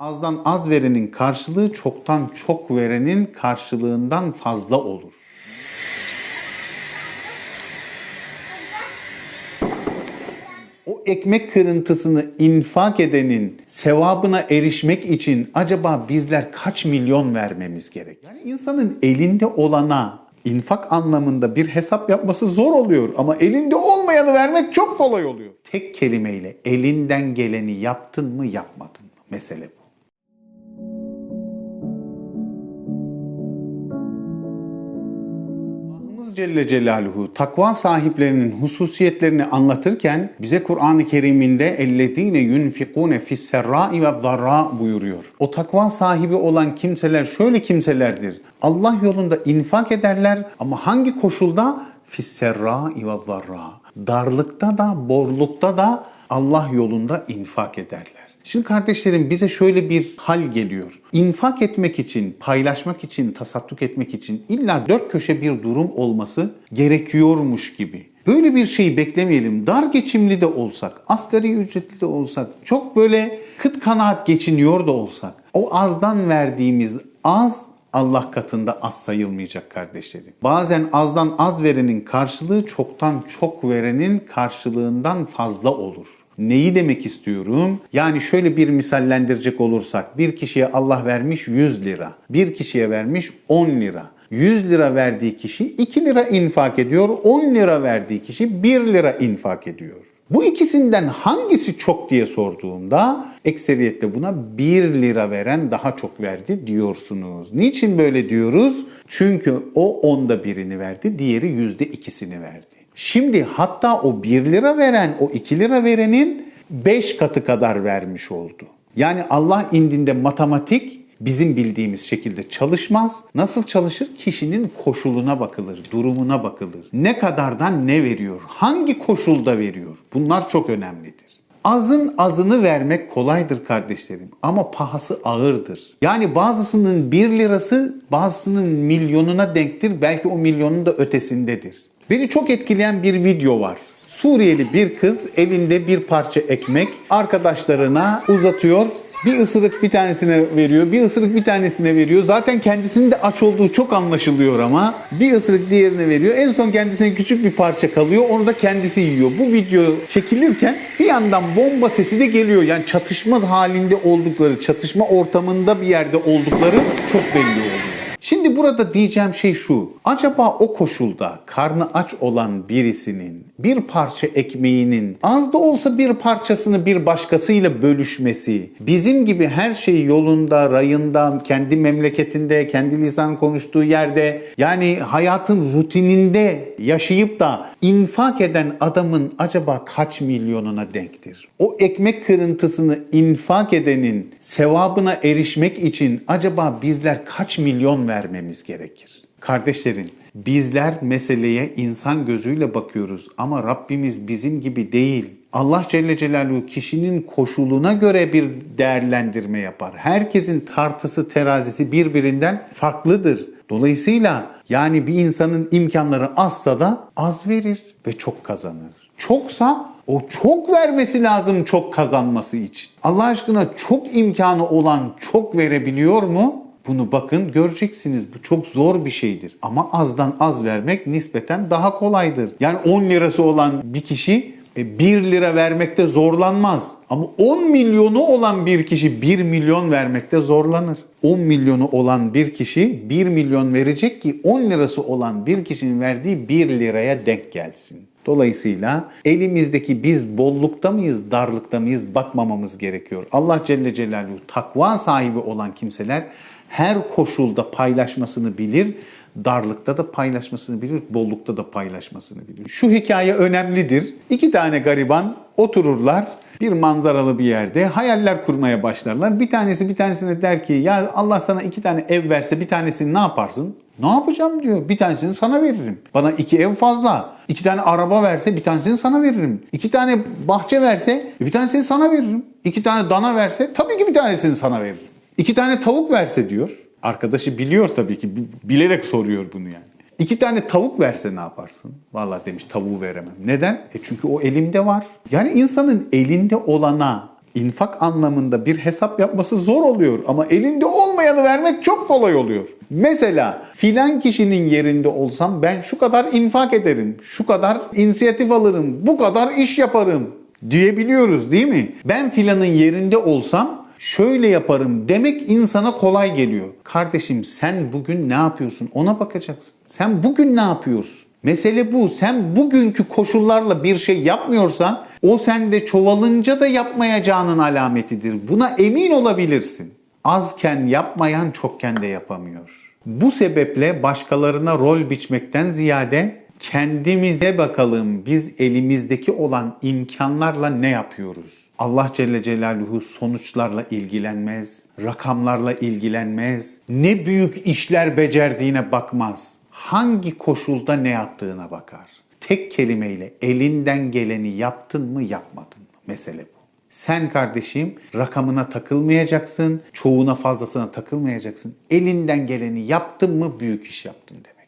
Azdan az verenin karşılığı çoktan çok verenin karşılığından fazla olur. O ekmek kırıntısını infak edenin sevabına erişmek için acaba bizler kaç milyon vermemiz gerek? Yani insanın elinde olana infak anlamında bir hesap yapması zor oluyor ama elinde olmayanı vermek çok kolay oluyor. Tek kelimeyle elinden geleni yaptın mı yapmadın mı? Mesele bu. Allah'ımız Celle Celaluhu takva sahiplerinin hususiyetlerini anlatırken bize Kur'an-ı Kerim'inde ellezine yunfikune fis-serra'i ve darra buyuruyor. O takva sahibi olan kimseler şöyle kimselerdir. Allah yolunda infak ederler ama hangi koşulda? Fis-serra'i ve darra. Darlıkta da, borlukta da Allah yolunda infak ederler. Şimdi kardeşlerim bize şöyle bir hal geliyor. İnfak etmek için, paylaşmak için, tasadduk etmek için illa dört köşe bir durum olması gerekiyormuş gibi. Böyle bir şeyi beklemeyelim. Dar geçimli de olsak, asgari ücretli de olsak, çok böyle kıt kanaat geçiniyor da olsak, o azdan verdiğimiz az Allah katında az sayılmayacak kardeşlerim. Bazen azdan az verenin karşılığı çoktan çok verenin karşılığından fazla olur. Neyi demek istiyorum? Yani şöyle bir misallendirecek olursak bir kişiye Allah vermiş 100 lira, bir kişiye vermiş 10 lira. 100 lira verdiği kişi 2 lira infak ediyor, 10 lira verdiği kişi 1 lira infak ediyor. Bu ikisinden hangisi çok diye sorduğumda ekseriyetle buna 1 lira veren daha çok verdi diyorsunuz. Niçin böyle diyoruz? Çünkü o onda birini verdi, diğeri yüzde ikisini verdi. Şimdi hatta o 1 lira veren, o 2 lira verenin 5 katı kadar vermiş oldu. Yani Allah indinde matematik bizim bildiğimiz şekilde çalışmaz. Nasıl çalışır? Kişinin koşuluna bakılır, durumuna bakılır. Ne kadardan ne veriyor? Hangi koşulda veriyor? Bunlar çok önemlidir. Azın azını vermek kolaydır kardeşlerim ama pahası ağırdır. Yani bazısının 1 lirası bazısının milyonuna denktir. Belki o milyonun da ötesindedir. Beni çok etkileyen bir video var. Suriyeli bir kız elinde bir parça ekmek arkadaşlarına uzatıyor. Bir ısırık bir tanesine veriyor, bir ısırık bir tanesine veriyor. Zaten kendisinin de aç olduğu çok anlaşılıyor ama bir ısırık diğerine veriyor. En son kendisine küçük bir parça kalıyor. Onu da kendisi yiyor. Bu video çekilirken bir yandan bomba sesi de geliyor. Yani çatışma halinde oldukları, çatışma ortamında bir yerde oldukları çok belli oluyor. Şimdi burada diyeceğim şey şu. Acaba o koşulda karnı aç olan birisinin bir parça ekmeğinin az da olsa bir parçasını bir başkasıyla bölüşmesi, bizim gibi her şey yolunda, rayında, kendi memleketinde, kendi lisan konuştuğu yerde yani hayatın rutininde yaşayıp da infak eden adamın acaba kaç milyonuna denktir? O ekmek kırıntısını infak edenin sevabına erişmek için acaba bizler kaç milyon vermemiz gerekir? Kardeşlerim, bizler meseleye insan gözüyle bakıyoruz ama Rabbimiz bizim gibi değil. Allah Celle Celaluhu kişinin koşuluna göre bir değerlendirme yapar. Herkesin tartısı, terazisi birbirinden farklıdır. Dolayısıyla yani bir insanın imkanları azsa da az verir ve çok kazanır. Çoksa o çok vermesi lazım çok kazanması için. Allah aşkına çok imkanı olan çok verebiliyor mu? Bunu bakın göreceksiniz. Bu çok zor bir şeydir. Ama azdan az vermek nispeten daha kolaydır. Yani 10 lirası olan bir kişi 1 lira vermekte zorlanmaz. Ama 10 milyonu olan bir kişi 1 milyon vermekte zorlanır. 10 milyonu olan bir kişi 1 milyon verecek ki 10 lirası olan bir kişinin verdiği 1 liraya denk gelsin. Dolayısıyla elimizdeki biz bollukta mıyız, darlıkta mıyız bakmamamız gerekiyor. Allah Celle Celaluhu takva sahibi olan kimseler her koşulda paylaşmasını bilir, darlıkta da paylaşmasını bilir, bollukta da paylaşmasını bilir. Şu hikaye önemlidir. İki tane gariban otururlar bir manzaralı bir yerde hayaller kurmaya başlarlar. Bir tanesi bir tanesine der ki ya Allah sana iki tane ev verse bir tanesini ne yaparsın? Ne yapacağım diyor. Bir tanesini sana veririm. Bana iki ev fazla. İki tane araba verse bir tanesini sana veririm. İki tane bahçe verse bir tanesini sana veririm. İki tane dana verse tabii ki bir tanesini sana veririm. İki tane tavuk verse diyor. Arkadaşı biliyor tabii ki. Bilerek soruyor bunu yani. İki tane tavuk verse ne yaparsın? Vallahi demiş tavuğu veremem. Neden? E çünkü o elimde var. Yani insanın elinde olana infak anlamında bir hesap yapması zor oluyor ama elinde olmayanı vermek çok kolay oluyor. Mesela filan kişinin yerinde olsam ben şu kadar infak ederim, şu kadar inisiyatif alırım, bu kadar iş yaparım diyebiliyoruz değil mi? Ben filanın yerinde olsam şöyle yaparım demek insana kolay geliyor. Kardeşim sen bugün ne yapıyorsun ona bakacaksın. Sen bugün ne yapıyorsun? Mesele bu. Sen bugünkü koşullarla bir şey yapmıyorsan o sende çoğalınca da yapmayacağının alametidir. Buna emin olabilirsin. Azken yapmayan çokken de yapamıyor. Bu sebeple başkalarına rol biçmekten ziyade kendimize bakalım biz elimizdeki olan imkanlarla ne yapıyoruz? Allah Celle Celaluhu sonuçlarla ilgilenmez, rakamlarla ilgilenmez, ne büyük işler becerdiğine bakmaz. Hangi koşulda ne yaptığına bakar. Tek kelimeyle elinden geleni yaptın mı yapmadın mı? Mesele bu. Sen kardeşim rakamına takılmayacaksın, çoğuna fazlasına takılmayacaksın. Elinden geleni yaptın mı büyük iş yaptın demek.